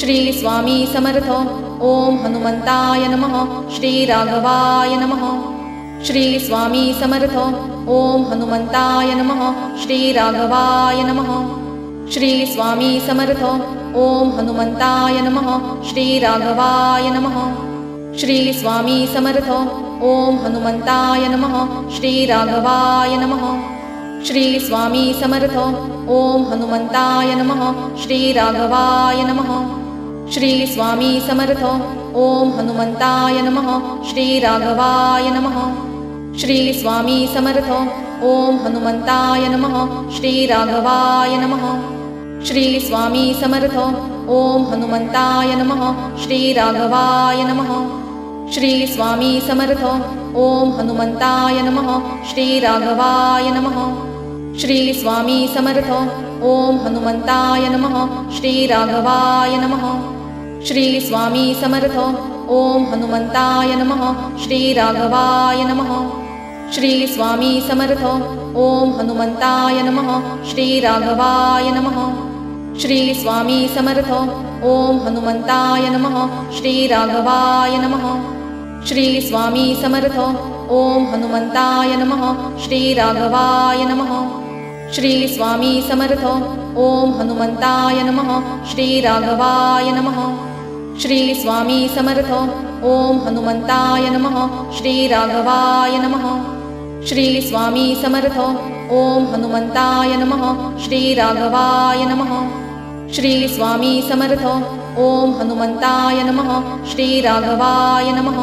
श्री स्वामी समर्थ। ॐ हनुमन्ताय नमः। श्रीराघवाय नमः। श्री स्वामी समर्थ। ॐ हनुमन्ताय नमः। श्रीराघवाय नमः। श्री स्वामी समर्थ। ॐ हनुमन्ताय नमः। श्रीराघवाय नमः। श्री स्वामी समर्थ। ॐ हनुमन्ताय नमः। श्रीराघवाय नमः। श्री स्वामी समर्थ। ॐ हनुमन्ताय नमः। श्रीराघवाय नमः श्री स्वामी समर्थ। ॐ हनुमन्ताय नमः। श्रीराघवाय नमः। श्री स्वामी समर्थ। ॐ हनुमन्ताय नमः। श्रीराघवाय नमः। श्री स्वामी समर्थ। ॐ हनुमन्ताय नमः। श्रीराघवाय नमः। श्री स्वामी समर्थ। ॐ हनुमन्ताय नमः। श्रीराघवाय नमः। श्री स्वामी समर्थ। ॐ हनुमन्ताय नमः। श्रीराघवाय नमः श्री स्वामी समर्थ। ॐ हनुमन्ताय नमः। श्रीराघवाय नमः। श्री स्वामी समर्थ। ॐ हनुमन्ताय नमः। श्रीराघवाय नमः। श्री स्वामी समर्थ। ॐ हनुमन्ताय नमः। श्रीराघवाय नमः। श्री स्वामी समर्थ। ॐ हनुमन्ताय नमः। श्रीराघवाय नमः। श्री स्वामी समर्थ। ॐ हनुमन्ताय नमः। श्रीराघवाय नमः श्री स्वामी समर्थ। ॐ हनुमन्ताय नमः। श्रीराघवाय नमः। श्री स्वामी समर्थ। ॐ हनुमन्ताय नमः। श्रीराघवाय नमः। श्री स्वामी समर्थ। ॐ हनुमन्ताय नमः। श्रीराघवाय नमः।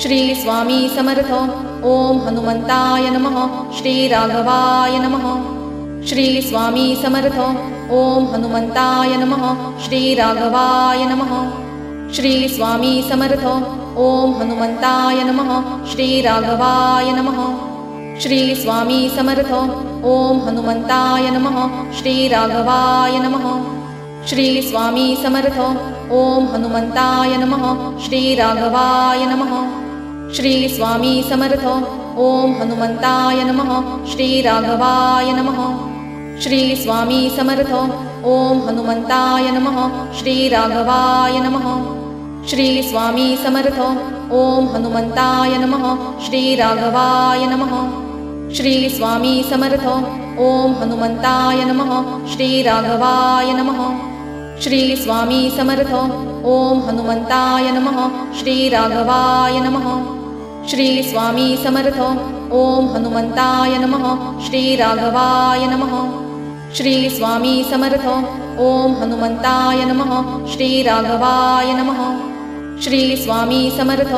श्री स्वामी समर्थ। ॐ हनुमन्ताय नमः। श्रीराघवाय नमः। श्री स्वामी समर्थ। ॐ हनुमन्ताय नमः। श्रीराघवाय नमः श्री स्वामी समर्थ। ॐ हनुमन्ताय नमः। श्रीराघवाय नमः। श्री स्वामी समर्थ। ॐ हनुमन्ताय नमः। श्रीराघवाय नमः। श्री स्वामी समर्थ। ॐ हनुमन्ताय नमः। श्रीराघवाय नमः। श्री स्वामी समर्थ। ॐ हनुमन्ताय नमः। श्रीराघवाय नमः श्री स्वामी समर्थ। ॐ हनुमन्ताय नमः। श्रीराघवाय नमः। श्री स्वामी समर्थ। ॐ हनुमन्ताय नमः। श्रीराघवाय नमः। श्री स्वामी समर्थ। ॐ हनुमन्ताय नमः। श्रीराघवाय नमः। श्री स्वामी समर्थ। ॐ हनुमन्ताय नमः। श्रीराघवाय नमः। श्री स्वामी समर्थ। ॐ हनुमन्ताय नमः। श्रीराघवाय नमः श्री स्वामी समर्थ। ॐ हनुमन्ताय नमः। श्रीराघवाय नमः। श्री स्वामी समर्थ।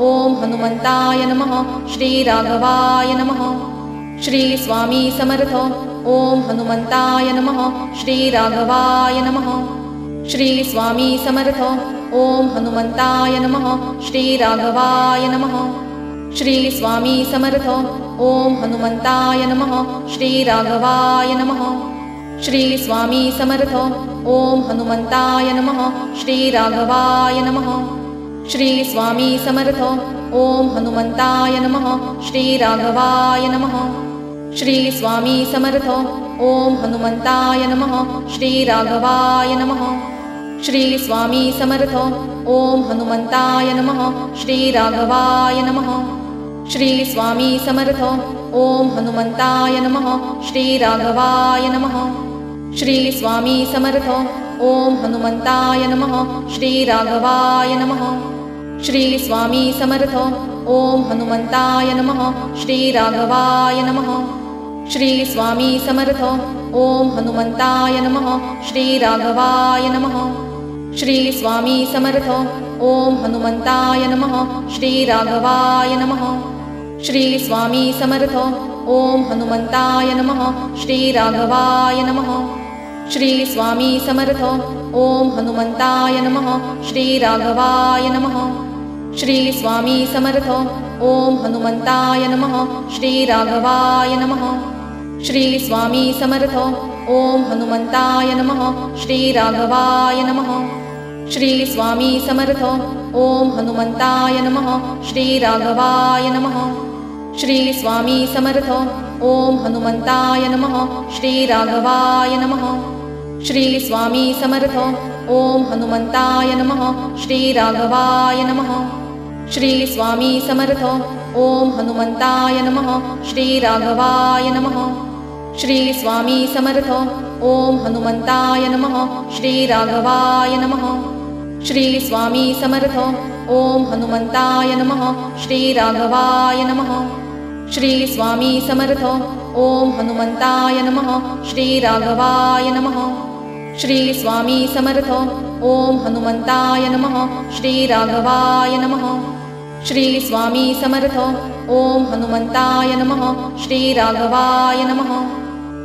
ॐ हनुमन्ताय नमः। श्रीराघवाय नमः। श्री स्वामी समर्थ। ॐ हनुमन्ताय नमः। श्रीराघवाय नमः। श्री स्वामी समर्थ। ॐ हनुमन्ताय नमः। श्रीराघवाय नमः। श्री स्वामी समर्थ। ॐ हनुमन्ताय नमः। श्रीराघवाय नमः श्री स्वामी समर्थ। ॐ हनुमन्ताय नमः। श्रीराघवाय नमः। श्री स्वामी समर्थ। ॐ हनुमन्ताय नमः। श्रीराघवाय नमः। श्री स्वामी समर्थ। ॐ हनुमन्ताय नमः। श्रीराघवाय नमः। श्री स्वामी समर्थ। ॐ हनुमन्ताय नमः। श्रीराघवाय नमः। श्री स्वामी समर्थ। ॐ हनुमन्ताय नमः। श्रीराघवाय नमः श्री स्वामी समर्थ। ॐ हनुमन्ताय नमः। श्रीराघवाय नमः। श्री स्वामी समर्थ। ॐ हनुमन्ताय नमः। श्रीराघवाय नमः। श्री स्वामी समर्थ। ॐ हनुमन्ताय नमः। श्रीराघवाय नमः। श्री स्वामी समर्थ। ॐ हनुमन्ताय नमः। श्रीराघवाय नमः। श्री स्वामी समर्थ। ॐ हनुमन्ताय नमः। श्रीराघवाय नमः श्री स्वामी समर्थ। ॐ हनुमन्ताय नमः। श्रीराघवाय नमः। श्री स्वामी समर्थ। ॐ हनुमन्ताय नमः। श्रीराघवाय नमः। श्री स्वामी समर्थ। ॐ हनुमन्ताय नमः। श्रीराघवाय नमः। श्री स्वामी समर्थ। ॐ हनुमन्ताय नमः। श्रीराघवाय नमः। श्री स्वामी समर्थ। ॐ हनुमन्ताय नमः। श्रीराघवाय नमः श्री स्वामी समर्थ। ॐ हनुमन्ताय नमः। श्रीराघवाय नमः। श्रीस्वामी समर्थ। ॐ हनुमन्ताय नमः। श्रीराघवाय नमः। श्रीस्वामी समर्थ। ॐ हनुमन्ताय नमः। श्रीराघवाय नमः। श्रीस्वामी समर्थ। ॐ हनुमन्ताय नमः। श्रीराघवाय नमः। श्रीस्वामी समर्थ। ॐ हनुमन्ताय नमः। श्रीराघवाय नमः श्रीस्वामी समर्थ। ॐ हनुमन्ताय नमः। श्रीराघवाय नमः। श्रीस्वामी समर्थ। ॐ हनुमन्ताय नमः। श्रीराघवाय नमः।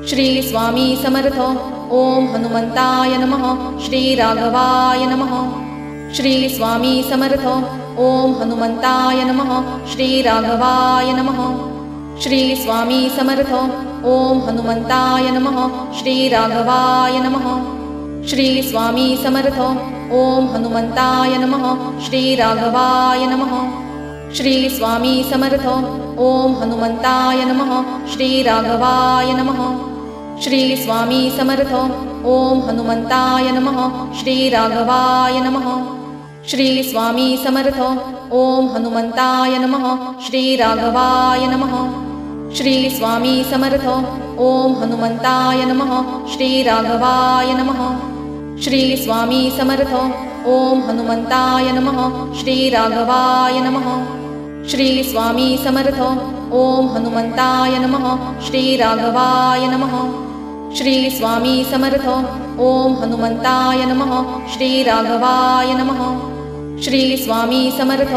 श्रीस्वामी समर्थ। ॐ हनुमन्ताय नमः। श्रीराघवाय नमः। श्रीस्वामी समर्थ। ॐ हनुमन्ताय नमः। श्रीराघवाय नमः। श्रीस्वामी समर्थ ॐ हनुमन्ताय नमः, श्रीराघवाय नमः, श्रीस्वामी समर्थ। ॐ हनुमन्ताय नमः, श्रीराघवाय नमः, श्रीस्वामी समर्थ। ॐ हनुमन्ताय नमः, श्रीराघवाय नमः, श्रीस्वामी समर्थ। ॐ हनुमन्ताय नमः, श्रीराघवाय नमः, श्रीस्वामी समर्थ। ॐ हनुमन्ताय नमः, श्रीराघवाय नमः। श्रीस्वामी समर्थ। ॐ हनुमन्ताय नमः। श्रीराघवाय नमः। श्रीस्वामी समर्थ। ॐ हनुमन्ताय नमः। श्रीराघवाय नमः। श्रीस्वामी समर्थ। ॐ हनुमन्ताय नमः। श्रीराघवाय नमः। श्रीस्वामी समर्थ। ॐ हनुमन्ताय नमः। श्रीराघवाय नमः। श्रीस्वामी समर्थ।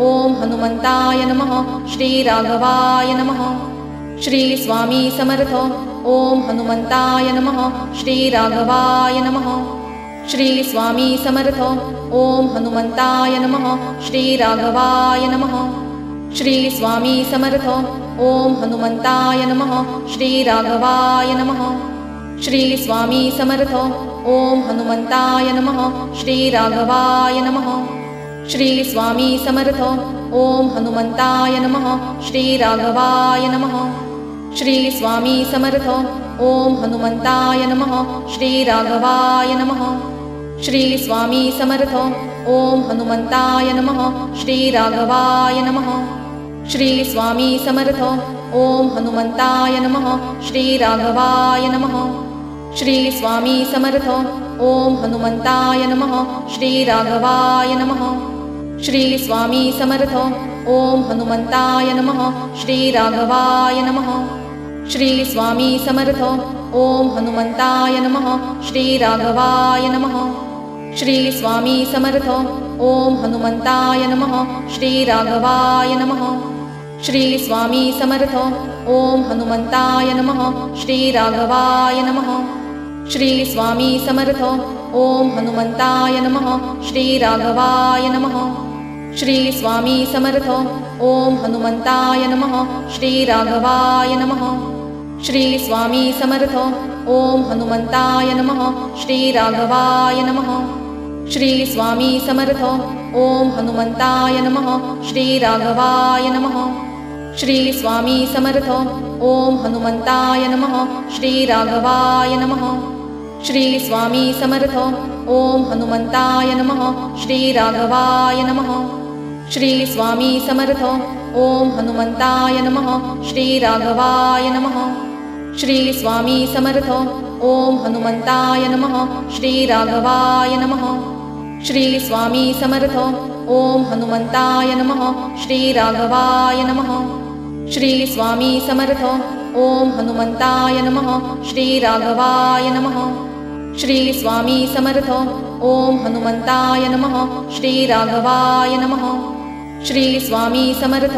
ॐ हनुमन्ताय नमः। श्रीराघवाय नमः श्रीस्वामी समर्थ। ॐ हनुमन्ताय नमः। श्रीराघवाय नमः। श्रीस्वामी समर्थ। ॐ हनुमन्ताय नमः। श्रीराघवाय नमः। श्रीस्वामी समर्थ। ॐ हनुमन्ताय नमः। श्रीराघवाय नमः। श्रीस्वामी समर्थ। ॐ हनुमन्ताय नमः। श्रीराघवाय नमः। श्रीस्वामी समर्थ। ॐ हनुमन्ताय नमः। श्रीराघवाय नमः श्रीस्वामी समर्थ। ॐ हनुमन्ताय नमः। श्रीराघवाय नमः। श्रीस्वामी समर्थ। ॐ हनुमन्ताय नमः। श्रीराघवाय नमः। श्रीस्वामी समर्थ। ॐ हनुमन्ताय नमः। श्रीराघवाय नमः। श्रीस्वामी समर्थ। ॐ हनुमन्ताय नमः। श्रीराघवाय नमः। श्रीस्वामी समर्थ ॐ हनुमन्ताय नमः श्रीराघवाय नमः। श्रीस्वामी समर्थ ॐ हनुमन्ताय नमः श्रीराघवाय नमः। श्रीस्वामी समर्थ ॐ हनुमन्ताय नमः श्रीराघवाय नमः। श्रीस्वामी समर्थ ॐ हनुमन्ताय नमः श्रीराघवाय नमः। श्रीस्वामी समर्थ ॐ हनुमन्ताय नमः श्रीराघवाय नमः श्रीस्वामी समर्थ। ॐ हनुमन्ताय नमः। श्रीराघवाय नमः। श्रीस्वामी समर्थ। ॐ हनुमन्ताय नमः। श्रीराघवाय नमः। श्रीस्वामी समर्थ। ॐ हनुमन्ताय नमः। श्रीराघवाय नमः। श्रीस्वामी समर्थ। ॐ हनुमन्ताय नमः। श्रीराघवाय नमः। श्रीस्वामी समर्थ। ॐ हनुमन्ताय नमः। श्रीराघवाय नमः श्रीस्वामी समर्थ। ॐ हनुमन्ताय नमः। श्रीराघवाय नमः। श्रीस्वामी समर्थ। ॐ हनुमन्ताय नमः। श्रीराघवाय नमः। श्रीस्वामी समर्थ। ॐ हनुमन्ताय नमः। श्रीराघवाय नमः। श्रीस्वामी समर्थ। ॐ हनुमन्ताय नमः। श्रीराघवाय नमः। श्रीस्वामी समर्थ। ॐ हनुमन्ताय नमः। श्रीराघवाय नमः श्रीस्वामी समर्थ।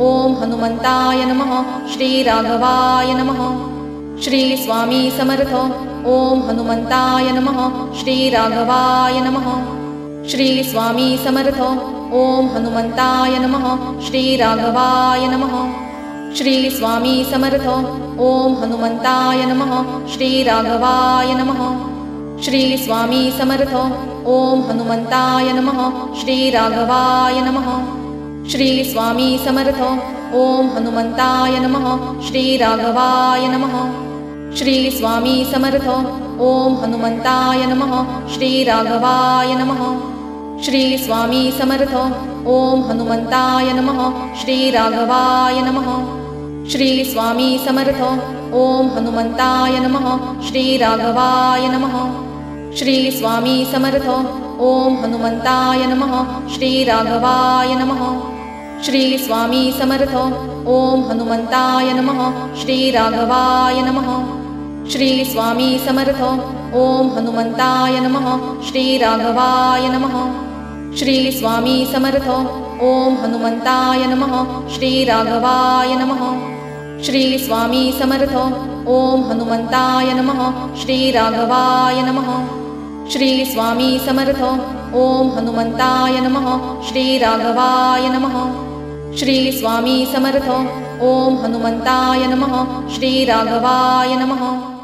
ॐ हनुमन्ताय नमः। श्रीराघवाय नमः। श्रीस्वामी समर्थ। ॐ हनुमन्ताय नमः। श्रीराघवाय नमः। श्रीस्वामी समर्थ। ॐ हनुमन्ताय नमः। श्रीराघवाय नमः। श्रीस्वामी समर्थ। ॐ हनुमन्ताय नमः। श्रीराघवाय नमः श्रीस्वामी समर्थ। ॐ हनुमन्ताय नमः। श्रीराघवाय नमः। श्रीस्वामी समर्थ। ॐ हनुमन्ताय नमः। श्रीराघवाय नमः। श्री स्वामी समर्थ। ॐ हनुमन्ताय नमः। श्रीराघवाय नमः। श्री स्वामी समर्थ। ॐ हनुमन्ताय नमः। श्रीराघवाय नमः। श्री स्वामी समर्थ। ॐ हनुमन्ताय नमः। श्रीराघवाय नमः श्री स्वामी समर्थ। ॐ हनुमन्ताय नमः। श्रीराघवाय नमः। श्री स्वामी समर्थ। ॐ हनुमन्ताय नमः। श्रीराघवाय नमः। श्री स्वामी समर्थ। ॐ हनुमन्ताय नमः। श्रीराघवाय नमः। श्री स्वामी समर्थ। ॐ हनुमन्ताय नमः। श्रीराघवाय नमः। श्री स्वामी समर्थ। ॐ हनुमन्ताय नमः। श्रीराघवाय नमः श्री स्वामी समर्थ। ॐ हनुमन्ताय नमः। श्रीराघवाय नमः। श्री स्वामी समर्थ। ॐ हनुमन्ताय नमः। श्रीराघवाय नमः